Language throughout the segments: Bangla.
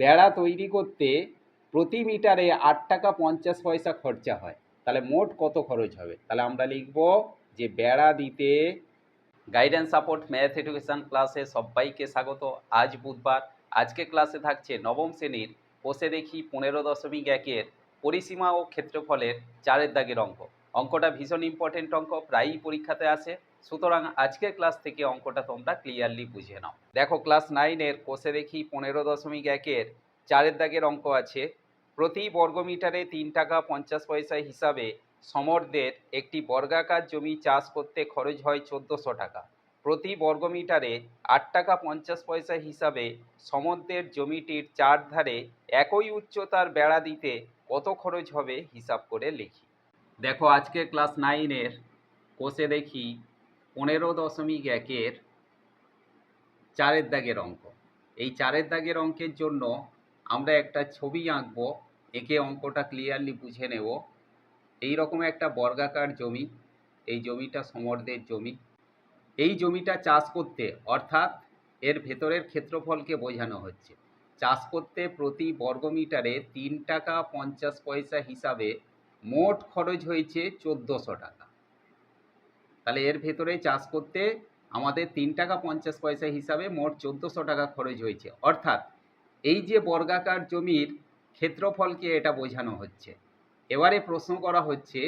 বেড়া তৈরি করতে প্রতি মিটারে আট টাকা পঞ্চাশ পয়সা খরচা হয়। তাহলে মোট কত খরচ হবে? তাহলে আমরা লিখব যে বেড়া দিতে গাইডেন্স সাপোর্ট ম্যাথ এডুকেশন ক্লাসে সবাইকে স্বাগত। আজ বুধবার। আজকে ক্লাসে থাকছে নবম শ্রেণির বসে দেখি পনেরো দশমিক একের পরিসীমা ও ক্ষেত্রফলের চারের দাগের অঙ্ক। অঙ্কটা ভীষণ ইম্পর্টেন্ট অঙ্ক, প্রায়ই পরীক্ষাতে আসে। সুতরাং আজকের ক্লাস থেকে অঙ্কটা তোমরা ক্লিয়ারলি বুঝে নাও। দেখো ক্লাস নাইনের কোষে দেখি পনেরো দশমিক একের চারের দাগের অঙ্ক আছে। প্রতি বর্গমিটারে তিন টাকা পঞ্চাশ পয়সা হিসাবে সমরদের একটি বর্গাকার জমি চাষ করতে খরচ হয় চোদ্দোশো টাকা। প্রতি বর্গমিটারে আট টাকা পঞ্চাশ পয়সা হিসাবে সমরদের জমিটির চারধারে একই উচ্চতার বেড়া দিতে কত খরচ হবে হিসাব করে লিখি। দেখো আজকে ক্লাস নাইনের কোষে দেখি পনেরো দশমিক একের চারের দাগের অঙ্ক। এই চারের দাগের অঙ্কের জন্য আমরা একটা ছবি আঁকবো, এঁকে অঙ্কটা ক্লিয়ারলি বুঝে নেব। এই রকম একটা বর্গাকার জমি, এই জমিটা সমরদের জমি। এই জমিটা চাষ করতে, অর্থাৎ এর ভেতরের ক্ষেত্রফলকে বোঝানো হচ্ছে। চাষ করতে প্রতি বর্গমিটারে তিন টাকা পঞ্চাশ পয়সা হিসাবে মোট খরচ হয়েছে চোদ্দোশো টাকা। তাহলে এর ভেতরে চাষ করতে আমাদের তিন টাকা পঞ্চাশ পয়সা হিসাবে মোট চোদ্দোশো টাকা খরচ হয়েছে। অর্থাৎ এই যে বর্গাকার জমির ক্ষেত্রফলকে এটা বোঝানো হচ্ছে। এবারে প্রশ্ন করা হচ্ছে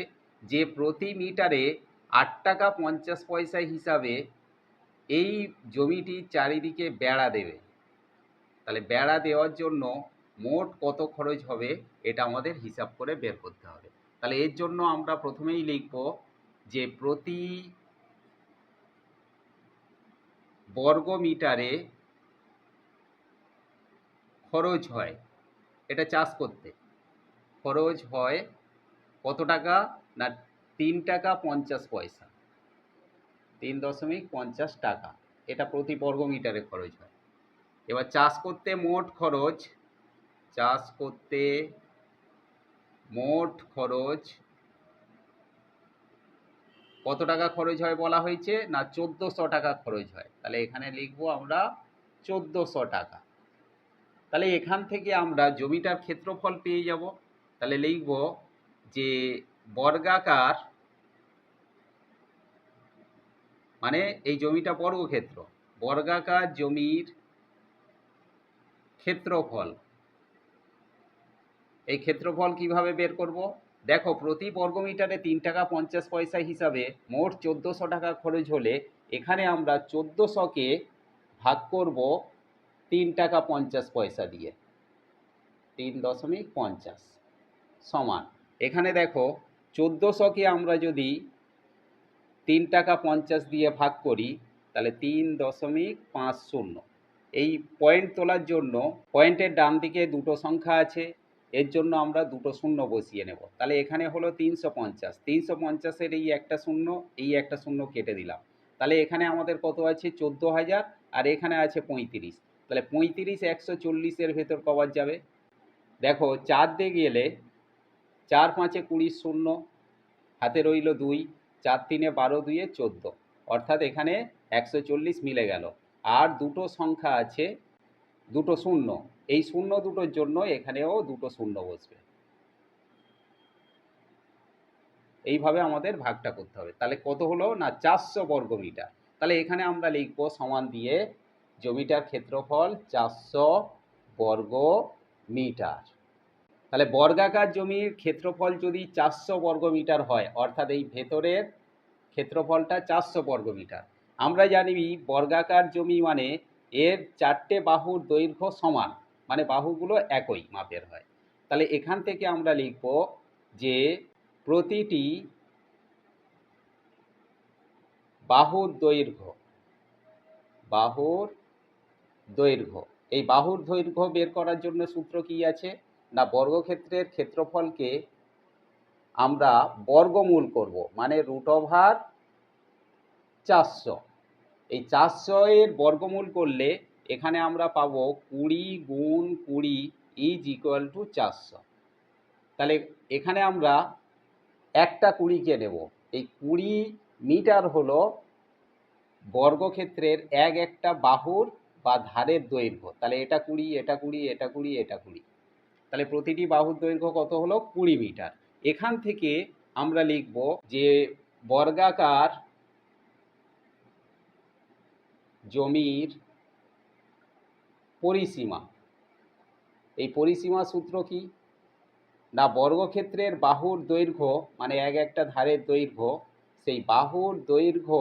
যে প্রতি মিটারে আট টাকা পঞ্চাশ পয়সা হিসাবে এই জমিটির চারিদিকে বেড়া দেবে। তাহলে বেড়া দেওয়ার জন্য মোট কত খরচ হবে এটা আমাদের হিসাব করে বের করতে হবে। তাহলে এর জন্য আমরা প্রথমেই লিখব যে প্রতি বর্গ মিটারে খরচ হয়, এটা চাষ করতে। খরচ হয় কত টাকা না তিন টাকা পঞ্চাশ পয়সা? তিন দশমিক পঞ্চাশ টাকা। এটা প্রতি বর্গ মিটারে খরচ হয়। এবার চাষ করতে মোট খরচ, চাষ করতে মোট খরচ কত টাকা খরচ হয় বলা হয়েছে না চোদ্দোশো টাকা খরচ হয়? তাহলে এখানে লিখব আমরা চোদ্দোশো টাকা। তাহলে এখান থেকে আমরা জমিটার ক্ষেত্রফল পেয়ে যাব। তাহলে লিখব যে বর্গাকার মানে এই জমিটা বর্গক্ষেত্র, বর্গাকার জমির ক্ষেত্রফল। এই ক্ষেত্রফল কীভাবে বের করব? দেখো, প্রতি বর্গমিটারে তিন টাকা পঞ্চাশ পয়সা হিসাবে মোট চোদ্দোশো টাকা খরচ হলে এখানে আমরা চোদ্দোশোকে ভাগ করব তিন টাকা পঞ্চাশ পয়সা দিয়ে। তিন দশমিক পঞ্চাশ সমান। এখানে দেখো চোদ্দোশোকে আমরা যদি তিন টাকা পঞ্চাশ দিয়ে ভাগ করি, তাহলে তিন দশমিক পাঁচ শূন্য। এই পয়েন্ট তোলার জন্য পয়েন্টের ডান দিকে দুটো সংখ্যা আছে। এর জন্য আমরা দুটো শূন্য বসিয়ে নেব। তাহলে এখানে হলো তিনশো পঞ্চাশ। তিনশো পঞ্চাশের এই একটা শূন্য, এই একটা শূন্য কেটে দিলাম। তাহলে এখানে আমাদের কত আছে? চোদ্দ হাজার। আর এখানে আছে পঁয়ত্রিশ। তাহলে পঁয়ত্রিশ একশো চল্লিশের ভেতর কবার যাবে? দেখো, চার দিয়ে গেলে চার পাঁচে কুড়ি শূন্য, হাতে রইল দুই, চার তিনে বারো, দুইয়ে চোদ্দ। অর্থাৎ এখানে একশো চল্লিশ মিলে গেল। আর দুটো সংখ্যা আছে দুটো শূন্য। এই শূন্য দুটোর জন্য এখানেও দুটো শূন্য বসবে। এইভাবে আমাদের ভাগটা করতে হবে। তাহলে কত হলো? না, চারশো বর্গ মিটার। তাহলে এখানে আমরা লিখব সমান দিয়ে জমিটার ক্ষেত্রফল চারশো বর্গ মিটার। তাহলে বর্গাকার জমির ক্ষেত্রফল যদি চারশো বর্গ মিটার হয়, অর্থাৎ এই ভেতরের ক্ষেত্রফলটা চারশো বর্গ মিটার। আমরা জানি বর্গাকার জমি মানে এর চারটে বাহুর দৈর্ঘ্য সমান মানে বাহুগুলো একই মাপের হয়। তাহলে এখান থেকে আমরা লিখব যে প্রতিটি বাহুর দৈর্ঘ্য বাহুর দৈর্ঘ্য। এই বাহুর দৈর্ঘ্য বের করার জন্য সূত্র কি আছে? না, বর্গক্ষেত্রের ক্ষেত্রফলকে আমরা বর্গমূল করব মানে রুট ওভার চারশো। এই চারশো এর বর্গমূল করলে এখানে আমরা পাবো কুড়ি গুণ কুড়ি ইজ ইকুয়াল টু চারশো। তাহলে এখানে আমরা একটা কুড়িকে নেব। এই কুড়ি মিটার হলো বর্গক্ষেত্রের এক একটা বাহুর বা ধারের দৈর্ঘ্য। তাহলে এটা কুড়ি এটা কুড়ি এটা কুড়ি এটা কুড়ি। তাহলে প্রতিটি বাহুর দৈর্ঘ্য কত হলো? কুড়ি মিটার। এখান থেকে আমরা লিখব যে বর্গাকার জমির পরিসীমা। এই পরিসীমা সূত্র কি? না, বর্গক্ষেত্রের বাহুর দৈর্ঘ্য মানে এক একটা ধারের দৈর্ঘ্য, সেই বাহুর দৈর্ঘ্য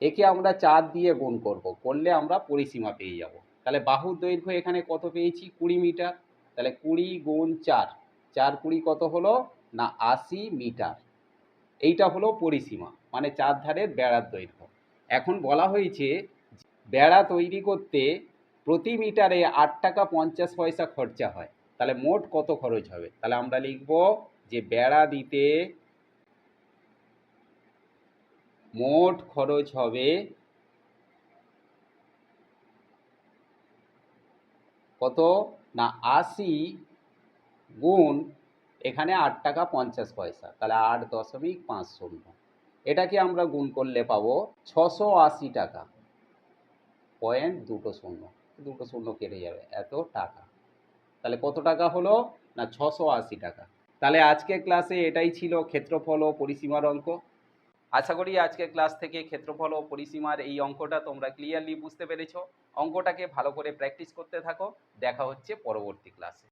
একে আমরা চার দিয়ে গুণ করব। করলে আমরা পরিসীমা পেয়ে যাব। তাহলে বাহুর দৈর্ঘ্য এখানে কত পেয়েছি? কুড়ি মিটার। তাহলে কুড়ি গুণ চার। চার কুড়ি কত হলো? না, আশি মিটার। এইটা হলো পরিসীমা। মানে চার ধারের বেড়ার দৈর্ঘ্য। এখন বলা হয়েছে বেড়া তৈরি করতে প্রতি মিটারে আট টাকা পঞ্চাশ পয়সা খরচা হয়। তাহলে মোট কত খরচ হবে? তাহলে আমরা লিখব যে বেড়া দিতে মোট খরচ হবে কত? না, আশি গুণ এখানে আট টাকা পঞ্চাশ পয়সা। তাহলে আট দশমিক পাঁচ শূন্য। এটাকে আমরা গুণ করলে পাবো ছশো আশি টাকা। পয়েন্ট দুটো শূন্য। দুটো শূন্য কেটে যাবে। এত টাকা। তাহলে কত টাকা হলো? না, ছশো আশি টাকা। তাহলে আজকের ক্লাসে এটাই ছিল ক্ষেত্রফল ও পরিসীমার অঙ্ক। আশা করি আজকের ক্লাস থেকে ক্ষেত্রফল ও পরিসীমার এই অঙ্কটা তোমরা ক্লিয়ারলি বুঝতে পেরেছ। অঙ্কটাকে ভালো করে প্র্যাকটিস করতে থাকো। দেখা হচ্ছে পরবর্তী ক্লাসে